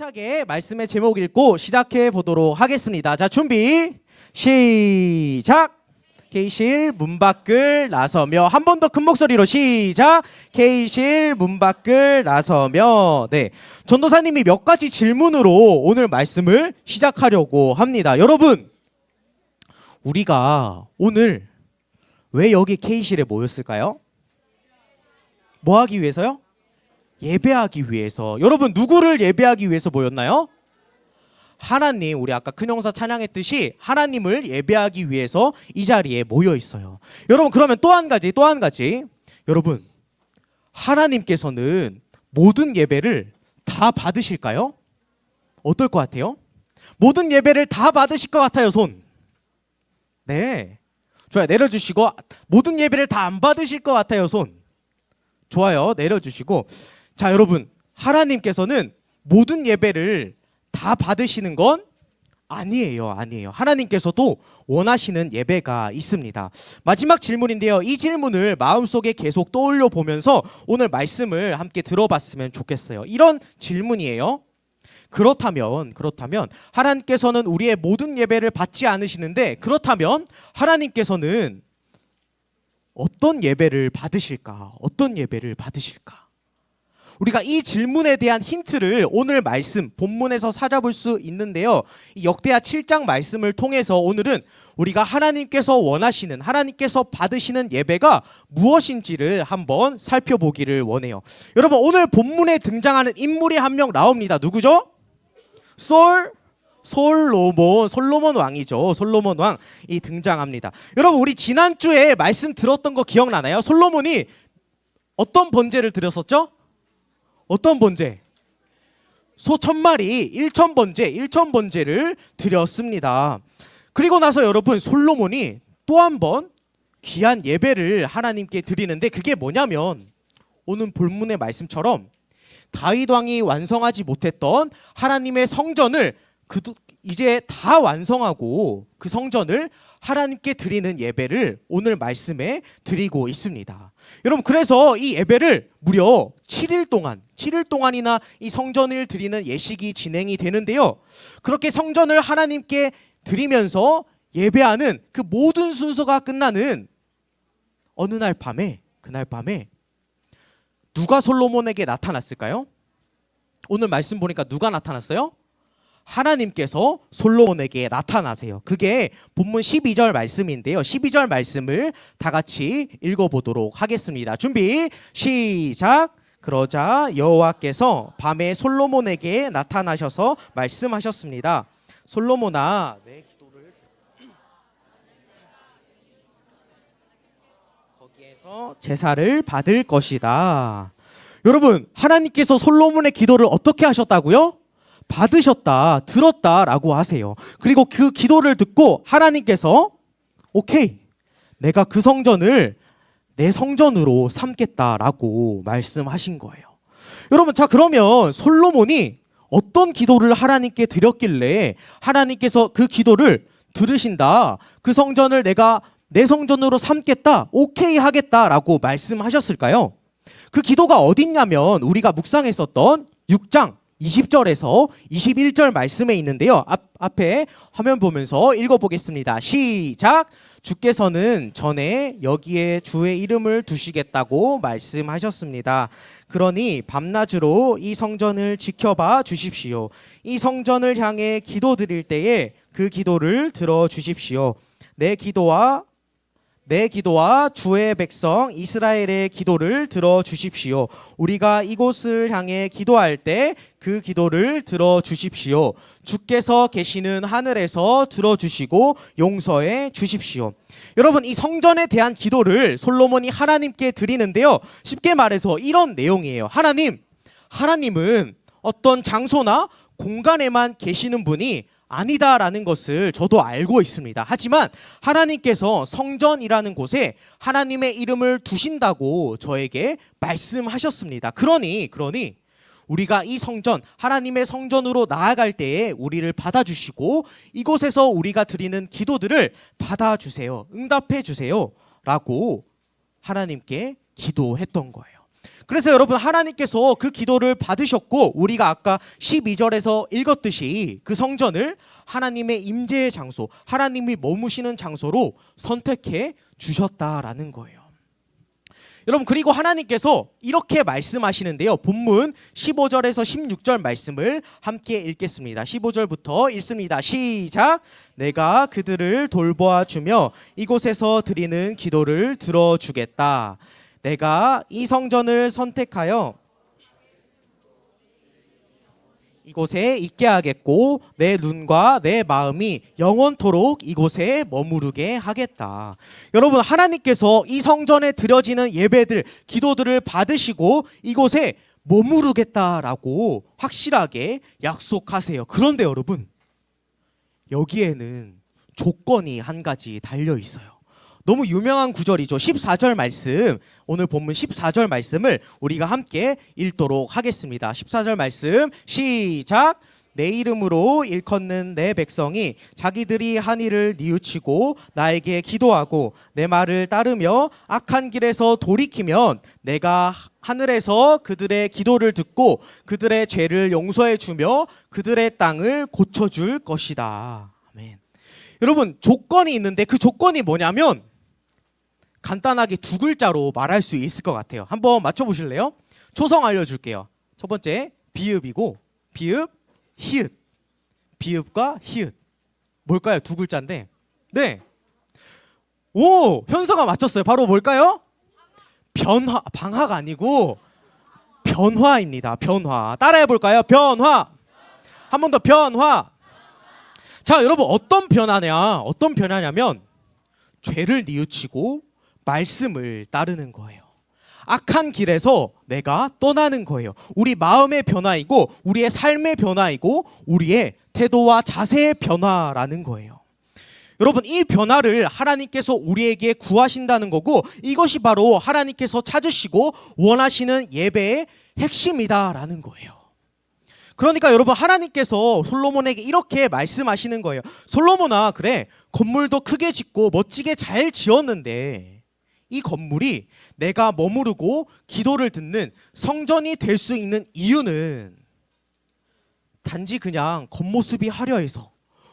힘차게 말씀의 제목 읽고 시작해 보도록 하겠습니다. 자, 준비. 시작. 케이실 문 밖을 나서며 한 번 더 큰 목소리로 시작. 케이실 문 밖을 나서며 네. 전도사님이 몇 가지 질문으로 오늘 말씀을 시작하려고 합니다. 여러분, 우리가 오늘 왜 여기 케이실에 모였을까요? 뭐 하기 위해서요? 예배하기 위해서. 여러분 누구를 예배하기 위해서 모였나요? 하나님, 우리 아까 큰 형사 찬양했듯이 하나님을 예배하기 위해서 이 자리에 모여 있어요. 여러분 그러면 또 한 가지, 또 한 가지. 여러분 하나님께서는 모든 예배를 다 받으실까요? 어떨 것 같아요? 모든 예배를 다 받으실 것 같아요, 손. 네. 좋아요. 내려주시고 모든 예배를 다 안 받으실 것 같아요, 손. 좋아요. 내려주시고 자, 여러분. 하나님께서는 모든 예배를 다 받으시는 건 아니에요. 아니에요. 하나님께서도 원하시는 예배가 있습니다. 마지막 질문인데요. 이 질문을 마음속에 계속 떠올려 보면서 오늘 말씀을 함께 들어봤으면 좋겠어요. 이런 질문이에요. 그렇다면 그렇다면 하나님께서는 우리의 모든 예배를 받지 않으시는데 그렇다면 하나님께서는 어떤 예배를 받으실까? 어떤 예배를 받으실까? 우리가 이 질문에 대한 힌트를 오늘 말씀 본문에서 찾아볼 수 있는데요. 이 역대하 7장 말씀을 통해서 오늘은 우리가 하나님께서 원하시는 하나님께서 받으시는 예배가 무엇인지를 한번 살펴보기를 원해요. 여러분 오늘 본문에 등장하는 인물이 한 명 나옵니다. 누구죠? 솔 솔로몬 솔로몬 왕이죠. 솔로몬 왕이 등장합니다. 여러분 우리 지난주에 말씀 들었던 거 기억나나요? 솔로몬이 어떤 번제를 드렸었죠? 어떤 번제? 소 천 마리 일천 번제, 일천 번제를 드렸습니다. 그리고 나서 여러분 솔로몬이 또 한 번 귀한 예배를 하나님께 드리는데 그게 뭐냐면 오늘 본문의 말씀처럼 다윗 왕이 완성하지 못했던 하나님의 성전을 그 이제 다 완성하고 그 성전을 하나님께 드리는 예배를 오늘 말씀에 드리고 있습니다. 여러분 그래서 이 예배를 무려 7일 동안 7일 동안이나 이 성전을 드리는 예식이 진행이 되는데요. 그렇게 성전을 하나님께 드리면서 예배하는 그 모든 순서가 끝나는 어느 날 밤에 그날 밤에 누가 솔로몬에게 나타났을까요? 오늘 말씀 보니까 누가 나타났어요? 하나님께서 솔로몬에게 나타나세요. 그게 본문 12절 말씀인데요. 12절 말씀을 다 같이 읽어보도록 하겠습니다. 준비 시작. 그러자 여호와께서 밤에 솔로몬에게 나타나셔서 말씀하셨습니다. 솔로몬아, 내 기도를 거기에서 제사를 받을 것이다. 여러분, 하나님께서 솔로몬의 기도를 어떻게 하셨다고요? 받으셨다, 들었다라고 하세요. 그리고 그 기도를 듣고 하나님께서 오케이, 내가 그 성전을 내 성전으로 삼겠다라고 말씀하신 거예요. 여러분, 자 그러면 솔로몬이 어떤 기도를 하나님께 드렸길래 하나님께서 그 기도를 들으신다. 그 성전을 내가 내 성전으로 삼겠다. 오케이 하겠다라고 말씀하셨을까요? 그 기도가 어딨냐면 우리가 묵상했었던 6장 20절에서 21절 말씀에 있는데요. 앞, 앞에 화면 보면서 읽어보겠습니다. 시작. 주께서는 전에 여기에 주의 이름을 두시겠다고 말씀하셨습니다. 그러니 밤낮으로 이 성전을 지켜봐 주십시오. 이 성전을 향해 기도 드릴 때에 그 기도를 들어 주십시오. 내 기도와 내 기도와 주의 백성 이스라엘의 기도를 들어 주십시오. 우리가 이곳을 향해 기도할 때 그 기도를 들어 주십시오. 주께서 계시는 하늘에서 들어 주시고 용서해 주십시오. 여러분 이 성전에 대한 기도를 솔로몬이 하나님께 드리는데요. 쉽게 말해서 이런 내용이에요. 하나님, 하나님은 어떤 장소나 공간에만 계시는 분이 아니다라는 것을 저도 알고 있습니다. 하지만 하나님께서 성전이라는 곳에 하나님의 이름을 두신다고 저에게 말씀하셨습니다. 그러니 그러니 우리가 이 성전 하나님의 성전으로 나아갈 때에 우리를 받아주시고 이곳에서 우리가 드리는 기도들을 받아주세요. 응답해 주세요라고 하나님께 기도했던 거예요. 그래서 여러분 하나님께서 그 기도를 받으셨고 우리가 아까 12절에서 읽었듯이 그 성전을 하나님의 임재의 장소, 하나님이 머무시는 장소로 선택해 주셨다라는 거예요. 여러분 그리고 하나님께서 이렇게 말씀하시는데요. 본문 15절에서 16절 말씀을 함께 읽겠습니다. 15절부터 읽습니다. 시작. 내가 그들을 돌보아 주며 이곳에서 드리는 기도를 들어 주겠다. 내가 이 성전을 선택하여 이곳에 있게 하겠고 내 눈과 내 마음이 영원토록 이곳에 머무르게 하겠다. 여러분 하나님께서 이 성전에 드려지는 예배들, 기도들을 받으시고 이곳에 머무르겠다라고 확실하게 약속하세요. 그런데 여러분 여기에는 조건이 한 가지 달려 있어요. 너무 유명한 구절이죠. 14절 말씀. 오늘 본문 14절 말씀을 우리가 함께 읽도록 하겠습니다. 14절 말씀 시작. 내 이름으로 일컫는 내 백성이 자기들이 한 일을 뉘우치고 나에게 기도하고 내 말을 따르며 악한 길에서 돌이키면 내가 하늘에서 그들의 기도를 듣고 그들의 죄를 용서해 주며 그들의 땅을 고쳐 줄 것이다. 아멘. 여러분 조건이 있는데 그 조건이 뭐냐면 간단하게 두 글자로 말할 수 있을 것 같아요. 한번 맞춰 보실래요? 초성 알려줄게요. 첫 번째 비읍이고 비읍 히읗 비읍과 히읗 뭘까요? 두 글자인데 네. 오 현서가 맞췄어요. 바로 뭘까요? 변화 방화가 아니고 변화입니다. 변화 따라해 볼까요? 변화 한 번 더 변화. 자 여러분 어떤 변화냐? 어떤 변화냐면 죄를 뉘우치고 말씀을 따르는 거예요. 악한 길에서 내가 떠나는 거예요. 우리 마음의 변화이고 우리의 삶의 변화이고 우리의 태도와 자세의 변화라는 거예요. 여러분 이 변화를 하나님께서 우리에게 구하신다는 거고 이것이 바로 하나님께서 찾으시고 원하시는 예배의 핵심이다라는 거예요. 그러니까 여러분 하나님께서 솔로몬에게 이렇게 말씀하시는 거예요. 솔로몬아 그래 건물도 크게 짓고 멋지게 잘 지었는데 이 건물이 내가 머무르고 기도를 듣는 성전이 될 수 있는 이유는 단지 그냥 겉모습이 화려해서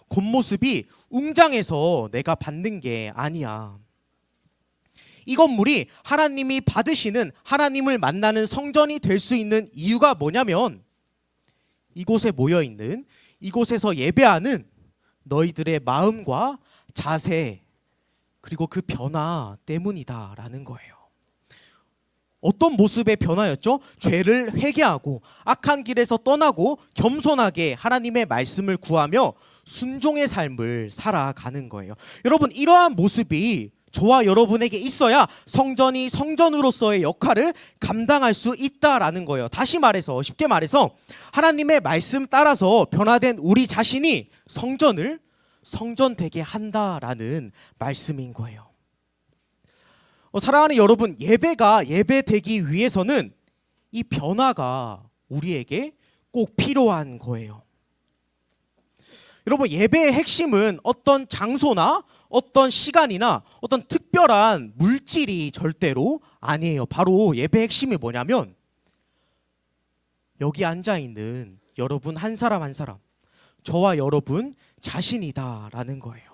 겉모습이 웅장해서 내가 받는 게 아니야. 이 건물이 하나님이 받으시는 하나님을 만나는 성전이 될 수 있는 이유가 뭐냐면 이곳에 모여 있는 이곳에서 예배하는 너희들의 마음과 자세 그리고 그 변화 때문이다라는 거예요. 어떤 모습의 변화였죠? 죄를 회개하고 악한 길에서 떠나고 겸손하게 하나님의 말씀을 구하며 순종의 삶을 살아가는 거예요. 여러분 이러한 모습이 저와 여러분에게 있어야 성전이 성전으로서의 역할을 감당할 수 있다라는 거예요. 다시 말해서 쉽게 말해서 하나님의 말씀 따라서 변화된 우리 자신이 성전을 성전 되게 한다라는 말씀인 거예요. 어, 사랑하는 여러분, 예배가 예배 되기 위해서는 이 변화가 우리에게 꼭 필요한 거예요. 여러분, 예배의 핵심은 어떤 장소나 어떤 시간이나 어떤 특별한 물질이 절대로 아니에요. 바로 예배 핵심이 뭐냐면 여기 앉아 있는 여러분 한 사람 한 사람, 저와 여러분 자신이다라는 거예요.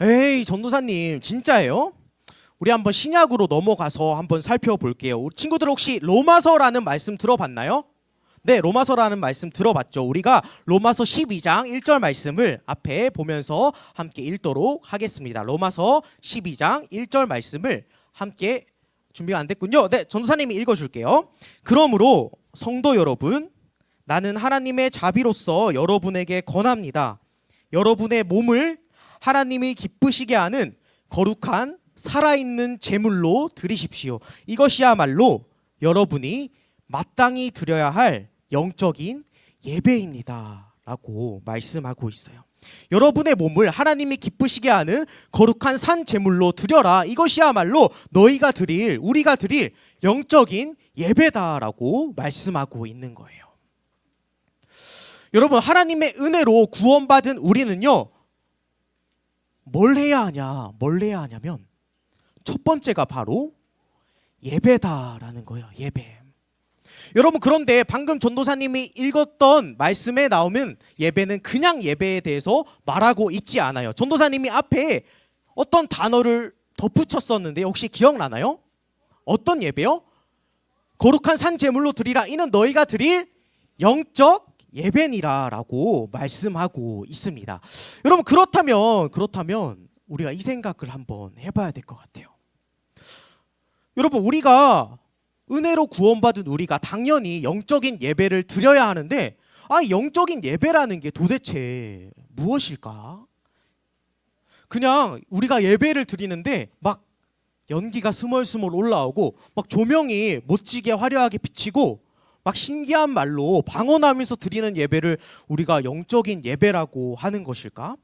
에이 전도사님 진짜예요? 우리 한번 신약으로 넘어가서 한번 살펴볼게요. 친구들 혹시 로마서라는 말씀 들어봤나요? 네, 로마서라는 말씀 들어봤죠. 우리가 로마서 12장 1절 말씀을 앞에 보면서 함께 읽도록 하겠습니다. 로마서 12장 1절 말씀을 함께 준비가 안 됐군요. 네, 전도사님이 읽어줄게요. 그러므로 성도 여러분, 나는 하나님의 자비로서 여러분에게 권합니다. 여러분의 몸을 하나님이 기쁘시게 하는 거룩한 살아있는 제물로 드리십시오. 이것이야말로 여러분이 마땅히 드려야 할 영적인 예배입니다. 라고 말씀하고 있어요. 여러분의 몸을 하나님이 기쁘시게 하는 거룩한 산 제물로 드려라. 이것이야말로 너희가 드릴, 우리가 드릴 영적인 예배다라고 말씀하고 있는 거예요. 여러분 하나님의 은혜로 구원받은 우리는요 뭘 해야 하냐 뭘 해야 하냐면 첫 번째가 바로 예배다라는 거예요. 예배. 여러분 그런데 방금 전도사님이 읽었던 말씀에 나오면 예배는 그냥 예배에 대해서 말하고 있지 않아요. 전도사님이 앞에 어떤 단어를 덧붙였었는데 혹시 기억나나요? 어떤 예배요? 거룩한 산 제물로 드리라 이는 너희가 드릴 영적 예배니라라고 말씀하고 있습니다. 여러분 그렇다면 그렇다면 우리가 이 생각을 한번 해봐야 될 것 같아요. 여러분 우리가 은혜로 구원받은 우리가 당연히 영적인 예배를 드려야 하는데 아 영적인 예배라는 게 도대체 무엇일까? 그냥 우리가 예배를 드리는데 막 연기가 스멀스멀 올라오고 막 조명이 멋지게 화려하게 비치고 막 신기한 말로 방언하면서 드리는 예배를 우리가 영적인 예배라고 하는 것일까?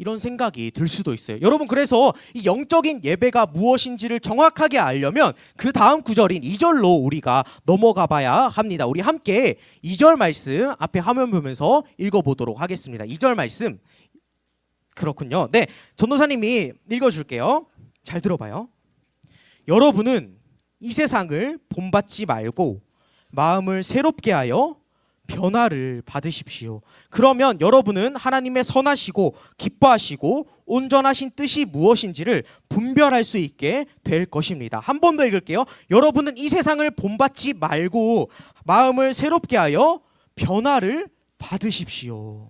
이런 생각이 들 수도 있어요. 여러분 그래서 이 영적인 예배가 무엇인지를 정확하게 알려면 그 다음 구절인 2절로 우리가 넘어가 봐야 합니다. 우리 함께 2절 말씀 앞에 화면 보면서 읽어 보도록 하겠습니다. 2절 말씀 그렇군요. 네. 전도사님이 읽어 줄게요. 잘 들어 봐요. 여러분은 이 세상을 본받지 말고 마음을 새롭게 하여 변화를 받으십시오. 그러면 여러분은 하나님의 선하시고 기뻐하시고 온전하신 뜻이 무엇인지를 분별할 수 있게 될 것입니다. 한 번 더 읽을게요. 여러분은 이 세상을 본받지 말고 마음을 새롭게 하여 변화를 받으십시오.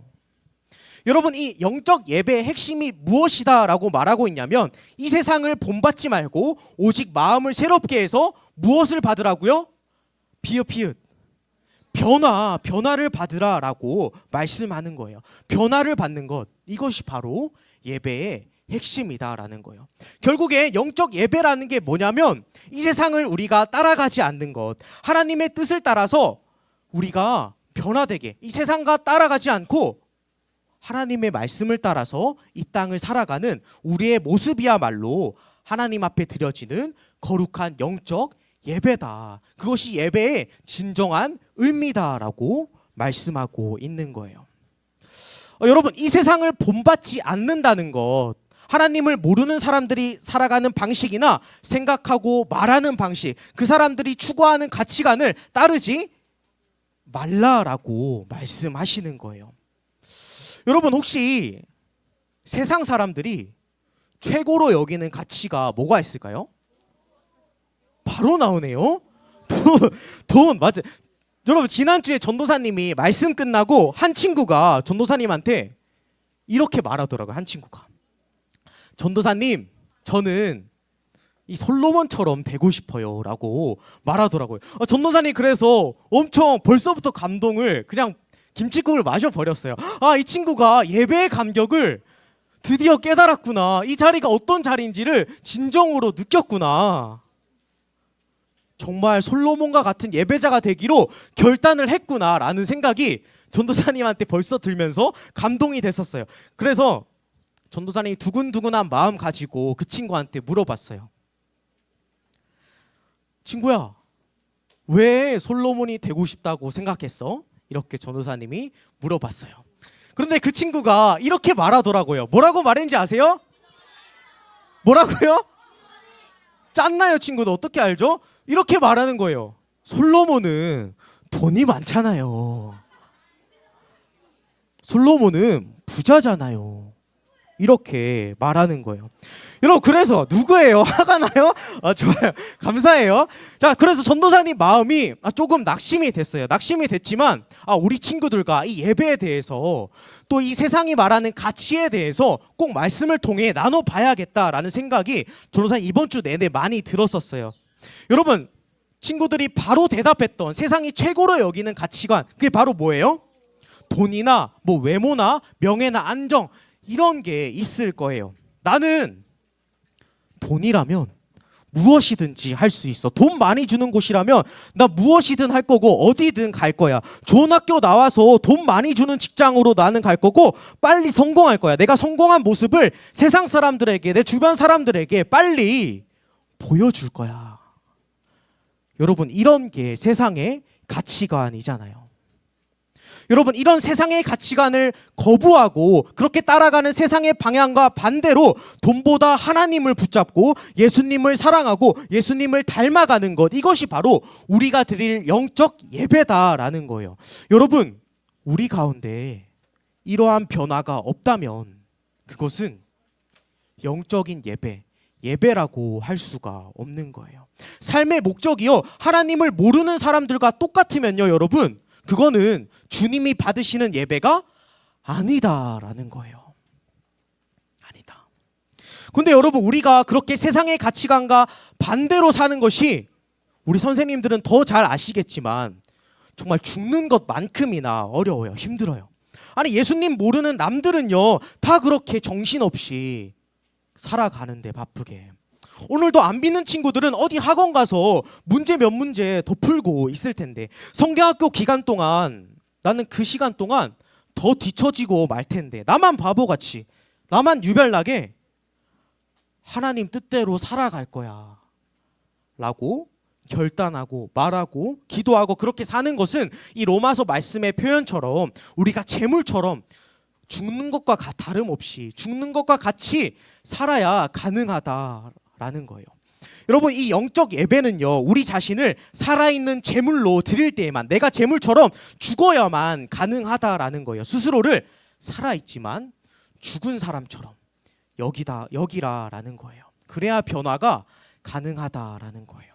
여러분 이 영적 예배의 핵심이 무엇이다라고 말하고 있냐면 이 세상을 본받지 말고 오직 마음을 새롭게 해서 무엇을 받으라고요? 비읍 피읍 변화 변화를 받으라라고 말씀하는 거예요. 변화를 받는 것 이것이 바로 예배의 핵심이다라는 거예요. 결국에 영적 예배라는 게 뭐냐면 이 세상을 우리가 따라가지 않는 것, 하나님의 뜻을 따라서 우리가 변화되게 이 세상과 따라가지 않고 하나님의 말씀을 따라서 이 땅을 살아가는 우리의 모습이야말로 하나님 앞에 드려지는 거룩한 영적 예배다. 그것이 예배의 진정한 의미다라고 말씀하고 있는 거예요. 어, 여러분, 이 세상을 본받지 않는다는 것, 하나님을 모르는 사람들이 살아가는 방식이나 생각하고 말하는 방식, 그 사람들이 추구하는 가치관을 따르지 말라라고 말씀하시는 거예요. 여러분, 혹시 세상 사람들이 최고로 여기는 가치가 뭐가 있을까요? 바로 나오네요. 돈, 돈 맞아. 여러분 지난주에 전도사님이 말씀 끝나고 한 친구가 전도사님한테 이렇게 말하더라고요. 한 친구가 전도사님 저는 이 솔로몬처럼 되고 싶어요라고 말하더라고요. 아, 전도사님 그래서 엄청 벌써부터 감동을 그냥 김치국을 마셔 버렸어요. 아 이 친구가 예배의 감격을 드디어 깨달았구나. 이 자리가 어떤 자리인지를 진정으로 느꼈구나. 정말 솔로몬과 같은 예배자가 되기로 결단을 했구나라는 생각이 전도사님한테 벌써 들면서 감동이 됐었어요. 그래서 전도사님이 두근두근한 마음 가지고 그 친구한테 물어봤어요. 친구야, 왜 솔로몬이 되고 싶다고 생각했어? 이렇게 전도사님이 물어봤어요. 그런데 그 친구가 이렇게 말하더라고요. 뭐라고 말했는지 아세요? 뭐라고요? 짰나요, 친구도 어떻게 알죠? 이렇게 말하는 거예요. 솔로몬은 돈이 많잖아요. 솔로몬은 부자잖아요. 이렇게 말하는 거예요. 여러분 그래서 누구예요? 화가 나요? 아, 좋아요. 감사해요. 자, 그래서 전도사님 마음이 아, 조금 낙심이 됐어요. 낙심이 됐지만 아, 우리 친구들과 이 예배에 대해서 또 이 세상이 말하는 가치에 대해서 꼭 말씀을 통해 나눠 봐야겠다라는 생각이 전도사님 이번 주 내내 많이 들었었어요. 여러분 친구들이 바로 대답했던 세상이 최고로 여기는 가치관 그게 바로 뭐예요? 돈이나 뭐 외모나 명예나 안정 이런 게 있을 거예요. 나는 돈이라면 무엇이든지 할 수 있어. 돈 많이 주는 곳이라면 나 무엇이든 할 거고 어디든 갈 거야. 좋은 학교 나와서 돈 많이 주는 직장으로 나는 갈 거고 빨리 성공할 거야. 내가 성공한 모습을 세상 사람들에게 내 주변 사람들에게 빨리 보여줄 거야. 여러분 이런 게 세상의 가치관이잖아요. 여러분 이런 세상의 가치관을 거부하고 그렇게 따라가는 세상의 방향과 반대로 돈보다 하나님을 붙잡고 예수님을 사랑하고 예수님을 닮아가는 것 이것이 바로 우리가 드릴 영적 예배다라는 거예요. 여러분 우리 가운데 이러한 변화가 없다면 그것은 영적인 예배 예배라고 할 수가 없는 거예요. 삶의 목적이요. 하나님을 모르는 사람들과 똑같으면요, 여러분. 그거는 주님이 받으시는 예배가 아니다라는 거예요. 아니다. 근데 여러분, 우리가 그렇게 세상의 가치관과 반대로 사는 것이 우리 선생님들은 더 잘 아시겠지만 정말 죽는 것만큼이나 어려워요. 힘들어요. 아니, 예수님 모르는 남들은요, 다 그렇게 정신없이 살아가는데 바쁘게. 오늘도 안 믿는 친구들은 어디 학원 가서 문제 몇 문제 더 풀고 있을 텐데. 성경학교 기간 동안 나는 그 시간 동안 더 뒤처지고 말 텐데. 나만 바보같이 나만 유별나게 하나님 뜻대로 살아갈 거야. 라고 결단하고 말하고 기도하고 그렇게 사는 것은 이 로마서 말씀의 표현처럼 우리가 재물처럼 죽는 것과 가- 다름없이 죽는 것과 같이 살아야 가능하다 라는 거예요. 여러분 이 영적 예배는요 우리 자신을 살아있는 재물로 드릴 때에만 내가 재물처럼 죽어야만 가능하다라는 거예요. 스스로를 살아있지만 죽은 사람처럼 여기다 여기라라는 거예요. 그래야 변화가 가능하다라는 거예요.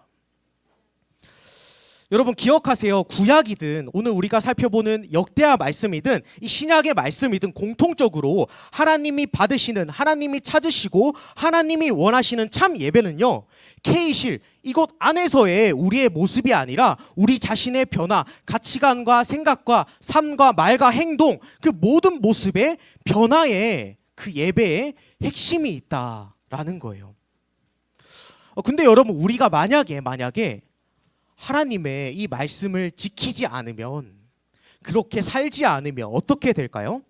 여러분 기억하세요. 구약이든 오늘 우리가 살펴보는 역대하 말씀이든 이 신약의 말씀이든 공통적으로 하나님이 받으시는 하나님이 찾으시고 하나님이 원하시는 참 예배는요. 케이실 이곳 안에서의 우리의 모습이 아니라 우리 자신의 변화, 가치관과 생각과 삶과 말과 행동 그 모든 모습의 변화에 그 예배의 핵심이 있다라는 거예요. 어, 근데 여러분 우리가 만약에 만약에 하나님의 이 말씀을 지키지 않으면 그렇게 살지 않으면 어떻게 될까요?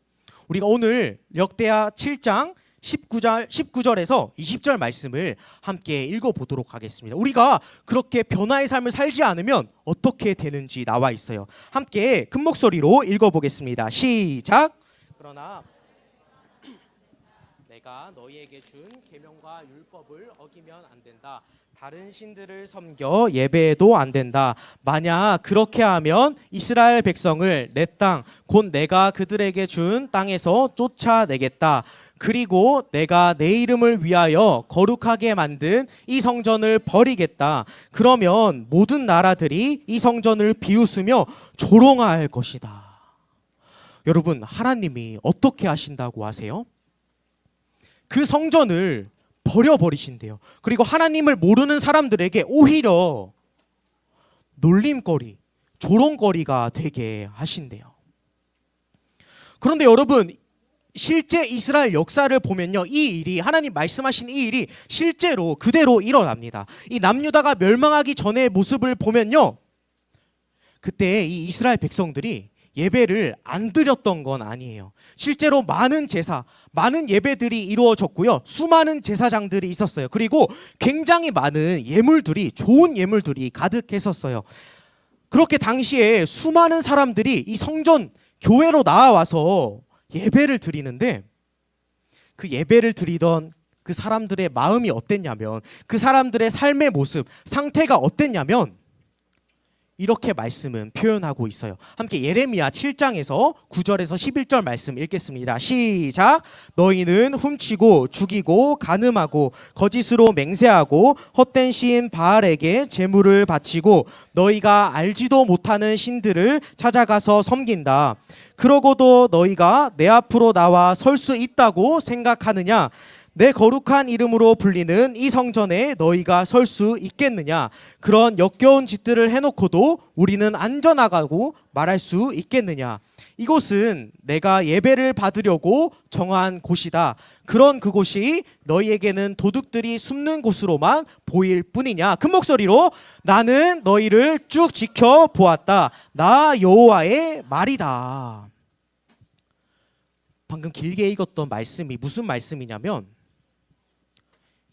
우리가 오늘 역대하 7장 19절 19절에서 20절 말씀을 함께 읽어 보도록 하겠습니다. 우리가 그렇게 변화의 삶을 살지 않으면 어떻게 되는지 나와 있어요. 함께 큰 목소리로 읽어 보겠습니다. 시작. 그러나 내가 너희에게 준 계명과 율법을 어기면 안 된다. 다른 신들을 섬겨 예배해도 안 된다. 만약 그렇게 하면 이스라엘 백성을 내 땅, 곧 내가 그들에게 준 땅에서 쫓아내겠다. 그리고 내가 내 이름을 위하여 거룩하게 만든 이 성전을 버리겠다. 그러면 모든 나라들이 이 성전을 비웃으며 조롱할 것이다. 여러분, 하나님이 어떻게 하신다고 하세요? 그 성전을 버려버리신대요. 그리고 하나님을 모르는 사람들에게 오히려 놀림거리, 조롱거리가 되게 하신대요. 그런데 여러분, 실제 이스라엘 역사를 보면요. 이 일이 하나님 말씀하신 이 일이 실제로 그대로 일어납니다. 이 남유다가 멸망하기 전의 모습을 보면요. 그때 이 이스라엘 백성들이 예배를 안 드렸던 건 아니에요. 실제로 많은 제사, 많은 예배들이 이루어졌고요. 수많은 제사장들이 있었어요. 그리고 굉장히 많은 예물들이 좋은 예물들이 가득했었어요. 그렇게 당시에 수많은 사람들이 이 성전 교회로 나와서 예배를 드리는데 그 예배를 드리던 그 사람들의 마음이 어땠냐면 그 사람들의 삶의 모습, 상태가 어땠냐면 이렇게 말씀은 표현하고 있어요. 함께 예레미야 7장에서 9절에서 11절 말씀 읽겠습니다. 시작. 너희는 훔치고 죽이고 간음하고 거짓으로 맹세하고 헛된 시인 바알에게 제물을 바치고 너희가 알지도 못하는 신들을 찾아가서 섬긴다. 그러고도 너희가 내 앞으로 나와 설 수 있다고 생각하느냐? 내 거룩한 이름으로 불리는 이 성전에 너희가 설 수 있겠느냐? 그런 역겨운 짓들을 해놓고도 우리는 안전하다고 말할 수 있겠느냐? 이곳은 내가 예배를 받으려고 정한 곳이다. 그런 그곳이 너희에게는 도둑들이 숨는 곳으로만 보일 뿐이냐? 큰 목소리로 나는 너희를 쭉 지켜 보았다. 나 여호와의 말이다. 방금 길게 읽었던 말씀이 무슨 말씀이냐면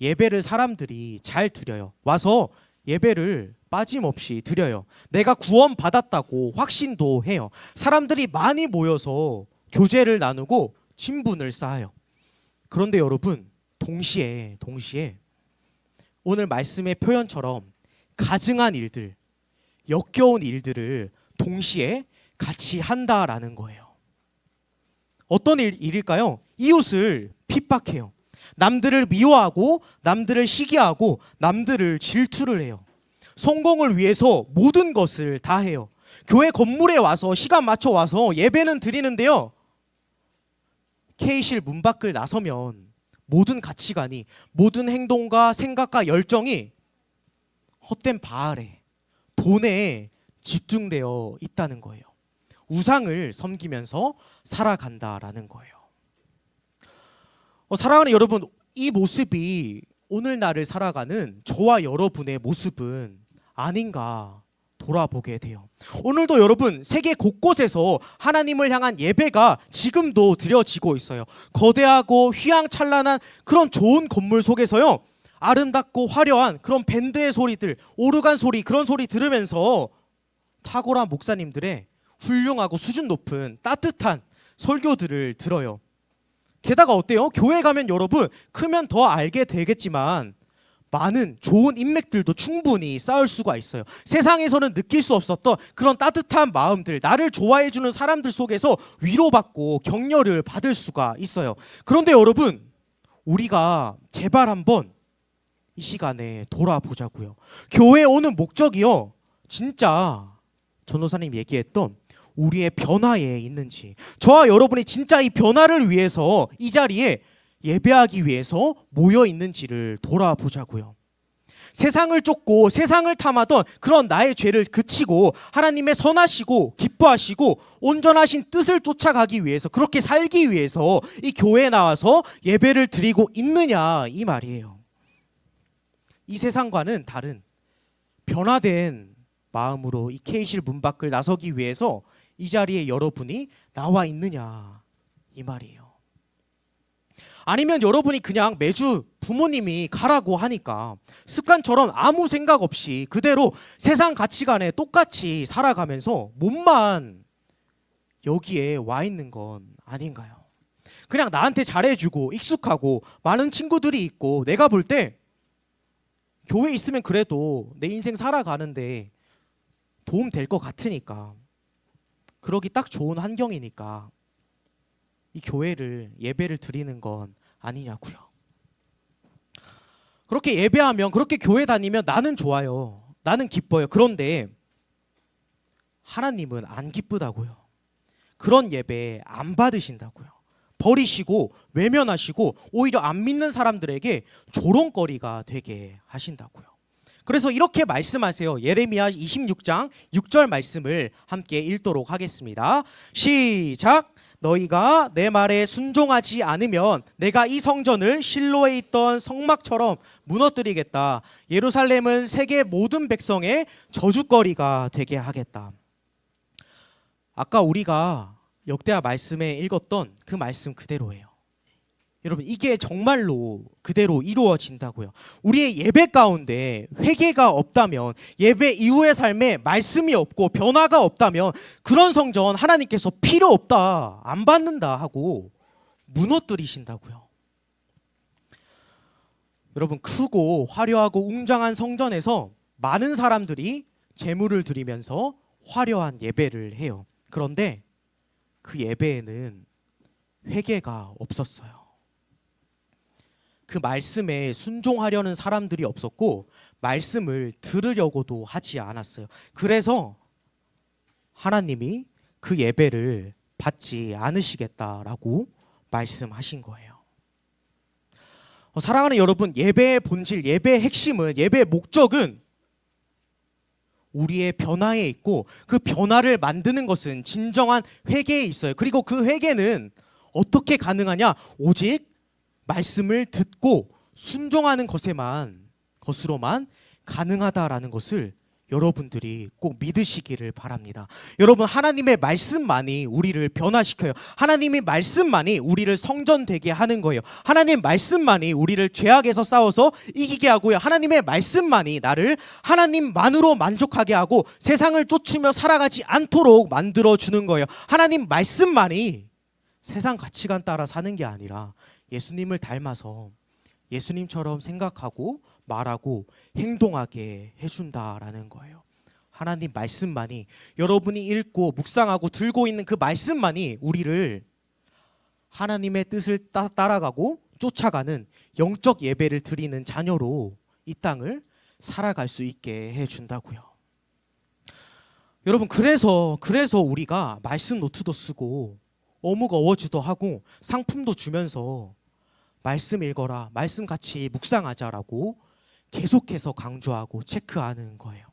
예배를 사람들이 잘 드려요. 와서 예배를 빠짐없이 드려요. 내가 구원 받았다고 확신도 해요. 사람들이 많이 모여서 교제를 나누고 친분을 쌓아요. 그런데 여러분, 동시에 동시에 오늘 말씀의 표현처럼 가증한 일들, 역겨운 일들을 동시에 같이 한다라는 거예요. 어떤 일, 일일까요? 이웃을 핍박해요. 남들을 미워하고 남들을 시기하고 남들을 질투를 해요. 성공을 위해서 모든 것을 다 해요. 교회 건물에 와서 시간 맞춰 와서 예배는 드리는데요. K실 문 밖을 나서면 모든 가치관이 모든 행동과 생각과 열정이 헛된 바알에 돈에 집중되어 있다는 거예요. 우상을 섬기면서 살아간다라는 거예요. 어, 사랑하는 여러분, 이 모습이 오늘 날을 살아가는 저와 여러분의 모습은 아닌가 돌아보게 돼요. 오늘도 여러분 세계 곳곳에서 하나님을 향한 예배가 지금도 드려지고 있어요. 거대하고 휘황찬란한 그런 좋은 건물 속에서요. 아름답고 화려한 그런 밴드의 소리들, 오르간 소리 그런 소리 들으면서 탁월한 목사님들의 훌륭하고 수준 높은 따뜻한 설교들을 들어요. 게다가 어때요? 교회 가면 여러분 크면 더 알게 되겠지만 많은 좋은 인맥들도 충분히 쌓을 수가 있어요. 세상에서는 느낄 수 없었던 그런 따뜻한 마음들, 나를 좋아해 주는 사람들 속에서 위로받고 격려를 받을 수가 있어요. 그런데 여러분, 우리가 제발 한번 이 시간에 돌아보자고요. 교회 오는 목적이요. 진짜 전도사님 얘기했던 우리의 변화에 있는지 저와 여러분이 진짜 이 변화를 위해서 이 자리에 예배하기 위해서 모여 있는지를 돌아보자고요. 세상을 쫓고 세상을 탐하던 그런 나의 죄를 그치고 하나님의 선하시고 기뻐하시고 온전하신 뜻을 쫓아가기 위해서 그렇게 살기 위해서 이 교회에 나와서 예배를 드리고 있느냐 이 말이에요. 이 세상과는 다른 변화된 마음으로 이 K실 문 밖을 나서기 위해서 이 자리에 여러분이 나와 있느냐 이 말이에요. 아니면 여러분이 그냥 매주 부모님이 가라고 하니까 습관처럼 아무 생각 없이 그대로 세상 가치관에 똑같이 살아가면서 몸만 여기에 와 있는 건 아닌가요? 그냥 나한테 잘해주고 익숙하고 많은 친구들이 있고 내가 볼 때 교회 있으면 그래도 내 인생 살아가는데 도움 될 것 같으니까 그러기 딱 좋은 환경이니까 이 교회를 예배를 드리는 건 아니냐고요. 그렇게 예배하면 그렇게 교회 다니면 나는 좋아요. 나는 기뻐요. 그런데 하나님은 안 기쁘다고요. 그런 예배 안 받으신다고요. 버리시고 외면하시고 오히려 안 믿는 사람들에게 조롱거리가 되게 하신다고요. 그래서 이렇게 말씀하세요. 예레미야 26장 6절 말씀을 함께 읽도록 하겠습니다. 시작. 너희가 내 말에 순종하지 않으면 내가 이 성전을 실로에 있던 성막처럼 무너뜨리겠다. 예루살렘은 세계 모든 백성의 저주거리가 되게 하겠다. 아까 우리가 역대하 말씀에 읽었던 그 말씀 그대로예요. 여러분 이게 정말로 그대로 이루어진다고요. 우리의 예배 가운데 회개가 없다면 예배 이후의 삶에 말씀이 없고 변화가 없다면 그런 성전 하나님께서 필요 없다 안 받는다 하고 무너뜨리신다고요. 여러분 크고 화려하고 웅장한 성전에서 많은 사람들이 제물을 드리면서 화려한 예배를 해요. 그런데 그 예배에는 회개가 없었어요. 그 말씀에 순종하려는 사람들이 없었고 말씀을 들으려고도 하지 않았어요. 그래서 하나님이 그 예배를 받지 않으시겠다라고 말씀하신 거예요. 어, 사랑하는 여러분, 예배의 본질, 예배의 핵심은 예배의 목적은 우리의 변화에 있고 그 변화를 만드는 것은 진정한 회개에 있어요. 그리고 그 회개는 어떻게 가능하냐? 오직 말씀을 듣고 순종하는 것에만 것으로만 가능하다라는 것을 여러분들이 꼭 믿으시기를 바랍니다. 여러분 하나님의 말씀만이 우리를 변화시켜요. 하나님의 말씀만이 우리를 성전되게 하는 거예요. 하나님 말씀만이 우리를 죄악에서 싸워서 이기게 하고요. 하나님의 말씀만이 나를 하나님만으로 만족하게 하고 세상을 쫓으며 살아가지 않도록 만들어 주는 거예요. 하나님 말씀만이 세상 가치관 따라 사는 게 아니라 예수님을 닮아서 예수님처럼 생각하고 말하고 행동하게 해준다라는 거예요. 하나님 말씀만이 여러분이 읽고 묵상하고 들고 있는 그 말씀만이 우리를 하나님의 뜻을 따, 따라가고 쫓아가는 영적 예배를 드리는 자녀로 이 땅을 살아갈 수 있게 해준다고요. 여러분 그래서 그래서 우리가 말씀 노트도 쓰고 어묵 어워즈도 하고 상품도 주면서 말씀 읽어라 말씀 같이 묵상하자라고 계속해서 강조하고 체크하는 거예요.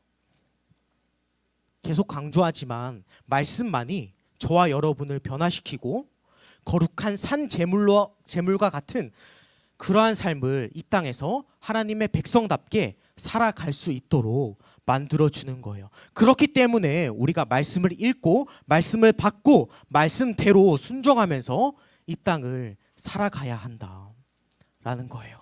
계속 강조하지만 말씀만이 저와 여러분을 변화시키고 거룩한 산 제물로 제물과 같은 그러한 삶을 이 땅에서 하나님의 백성답게 살아갈 수 있도록 만들어 주는 거예요. 그렇기 때문에 우리가 말씀을 읽고 말씀을 받고 말씀대로 순종하면서 이 땅을 살아가야 한다 라는 거예요.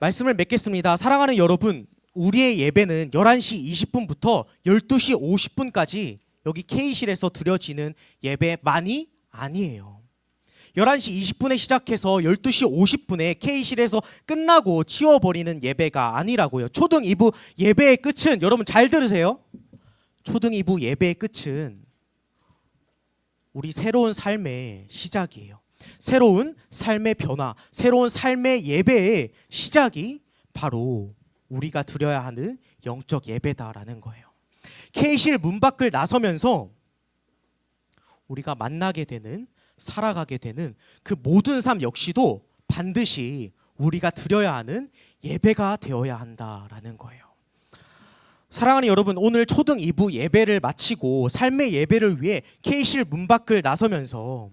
말씀을 맺겠습니다. 사랑하는 여러분, 우리의 예배는 11시 20분부터 12시 50분까지 여기 K실에서 드려지는 예배만이 아니에요. 11시 20분에 시작해서 12시 50분에 K실에서 끝나고 치워버리는 예배가 아니라고요. 초등 2부 예배의 끝은 여러분 잘 들으세요. 초등 2부 예배의 끝은 우리 새로운 삶의 시작이에요. 새로운 삶의 변화, 새로운 삶의 예배의 시작이 바로 우리가 드려야 하는 영적 예배다라는 거예요. K실 문 밖을 나서면서 우리가 만나게 되는 살아가게 되는 그 모든 삶 역시도 반드시 우리가 드려야 하는 예배가 되어야 한다라는 거예요. 사랑하는 여러분, 오늘 초등 2부 예배를 마치고 삶의 예배를 위해 K실 문 밖을 나서면서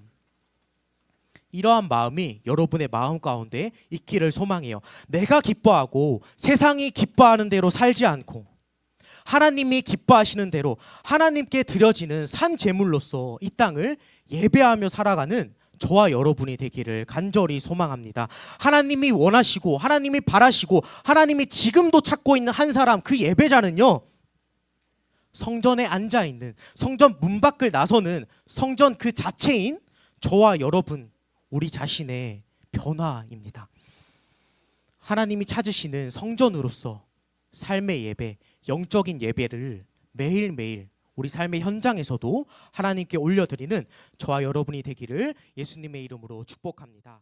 이러한 마음이 여러분의 마음 가운데 있기를 소망해요. 내가 기뻐하고 세상이 기뻐하는 대로 살지 않고 하나님이 기뻐하시는 대로 하나님께 드려지는 산 제물로서 이 땅을 예배하며 살아가는 저와 여러분이 되기를 간절히 소망합니다. 하나님이 원하시고 하나님이 바라시고 하나님이 지금도 찾고 있는 한 사람 그 예배자는요. 성전에 앉아 있는 성전 문 밖을 나서는 성전 그 자체인 저와 여러분 우리 자신의 변화입니다. 하나님이 찾으시는 성전으로서 삶의 예배, 영적인 예배를 매일매일 우리 삶의 현장에서도 하나님께 올려드리는 저와 여러분이 되기를 예수님의 이름으로 축복합니다.